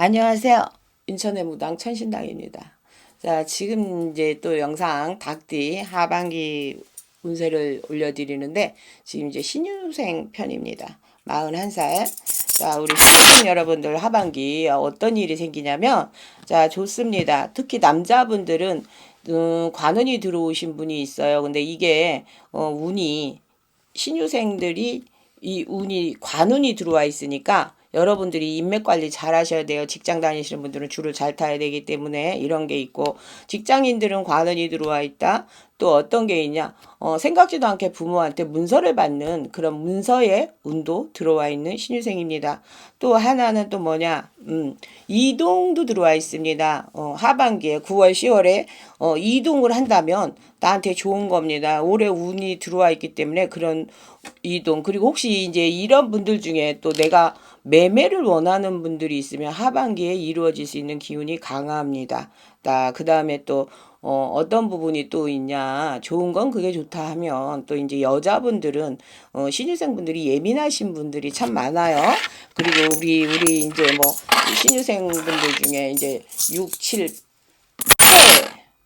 안녕하세요. 인천의 무당 천신당입니다. 자, 지금 이제 또 영상 닭띠 하반기 운세를 올려드리는데 지금 이제 신유생 편입니다. 41살. 자, 우리 신유생 여러분들 하반기 어떤 일이 생기냐면 자, 좋습니다. 특히 남자분들은 음, 관원이 들어오신 분이 있어요. 근데 이게 어, 운이 신유생들이 이 운이 관운이 들어와 있으니까 여러분들이 인맥 관리 잘 하셔야 돼요. 직장 다니시는 분들은 줄을 잘 타야 되기 때문에 이런 게 있고 직장인들은 관운이 들어와 있다. 또 어떤 게 있냐? 어, 생각지도 않게 부모한테 문서를 받는 그런 문서의 운도 들어와 있는 신유생입니다. 또 하나는 또 뭐냐? 음, 이동도 들어와 있습니다. 어, 하반기에 9월, 10월에 어, 이동을 한다면 나한테 좋은 겁니다. 올해 운이 들어와 있기 때문에 그런 이동 그리고 혹시 이제 이런 분들 중에 또 내가 매매를 원하는 분들이 있으면 하반기에 이루어질 수 있는 기운이 강합니다. 그 다음에 또 어, 어떤 부분이 또 있냐. 좋은 건 그게 좋다 하면 또 이제 여자분들은 어, 신입생분들이 예민하신 분들이 참 많아요. 그리고 우리 우리 이제 뭐 신입생분들 중에 이제 6, 7, 8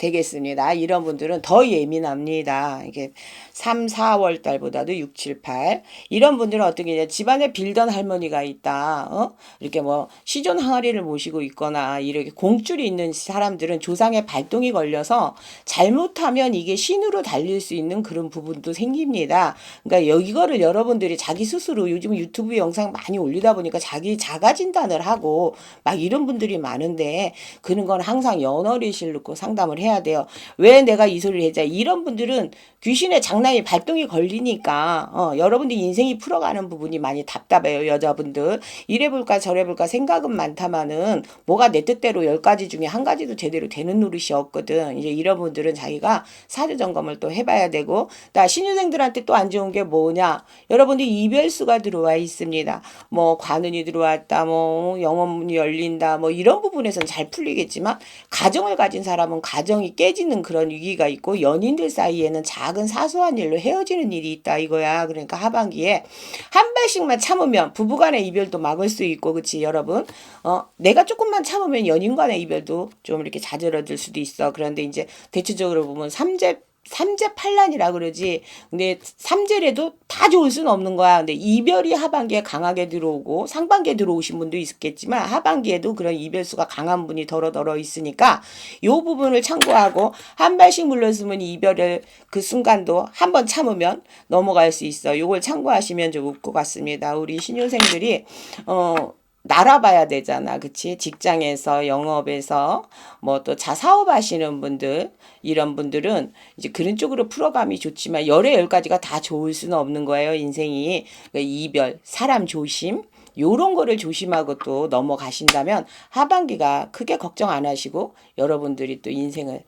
되겠습니다. 이런 분들은 더 예민합니다. 이게 3, 4월 달보다도 6, 7, 8. 이런 분들은 어떻게 냐 집안에 빌던 할머니가 있다. 어? 이렇게 뭐 시존 항아리를 모시고 있거나 이렇게 공줄이 있는 사람들은 조상의 발동이 걸려서 잘못하면 이게 신으로 달릴 수 있는 그런 부분도 생깁니다. 그러니까 이거를 여러분들이 자기 스스로 요즘 유튜브 영상 많이 올리다 보니까 자기 자가 진단을 하고 막 이런 분들이 많은데 그런 건 항상 연어리실 놓고 상담을 해야 해야 돼요. 왜 내가 이 소리를 했자 이런 분들은 귀신의 장난이 발동이 걸리니까 어, 여러분들 인생이 풀어가는 부분이 많이 답답해요 여자분들. 이래볼까 저래볼까 생각은 많다마는 뭐가 내 뜻대로 열 가지 중에 한 가지도 제대로 되는 노릇이 없거든. 이제 이런 분들은 자기가 사주 점검을 또 해봐야 되고 나 신유생들한테 또 안 좋은 게 뭐냐? 여러분들 이별수가 들어와 있습니다. 뭐 관운이 들어왔다 뭐 영업문이 열린다 뭐 이런 부분에서는 잘 풀리겠지만 가정을 가진 사람은 가정 가정이 깨지는 그런 위기가 있고 연인들 사이에는 작은 사소한 일로 헤어지는 일이 있다 이거야. 그러니까 하반기에 한 발씩만 참으면 부부간의 이별도 막을 수 있고 그치 여러분? 어 내가 조금만 참으면 연인 간의 이별도 좀 이렇게 자절어들 수도 있어. 그런데 이제 대체적으로 보면 삼재 삼재 팔란이라 그러지. 근데 삼재래도 다 좋을 수는 없는 거야. 근데 이별이 하반기에 강하게 들어오고 상반기에 들어오신 분도 있겠지만 하반기에도 그런 이별수가 강한 분이 더러더러 있으니까 요 부분을 참고하고 한 발씩 물러서면 이별을 그 순간도 한 번 참으면 넘어갈 수 있어. 요걸 참고하시면 좋을 것 같습니다. 우리 신효생들이 어 날아봐야 되잖아. 그치? 직장에서, 영업에서, 뭐 또 자사업 하시는 분들, 이런 분들은 이제 그런 쪽으로 풀어감이 좋지만 열의 열 가지가 다 좋을 수는 없는 거예요. 인생이. 그러니까 이별, 사람 조심, 요런 거를 조심하고 또 넘어가신다면 하반기가 크게 걱정 안 하시고 여러분들이 또 인생을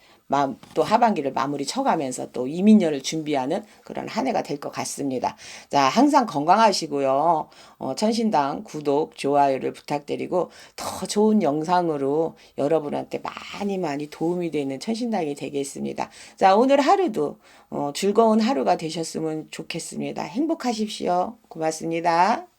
또 하반기를 마무리 쳐가면서 또 이민년을 준비하는 그런 한 해가 될 것 같습니다. 자, 항상 건강하시고요. 어, 천신당 구독, 좋아요를 부탁드리고 더 좋은 영상으로 여러분한테 많이 많이 도움이 되는 천신당이 되겠습니다. 자, 오늘 하루도 어, 즐거운 하루가 되셨으면 좋겠습니다. 행복하십시오. 고맙습니다.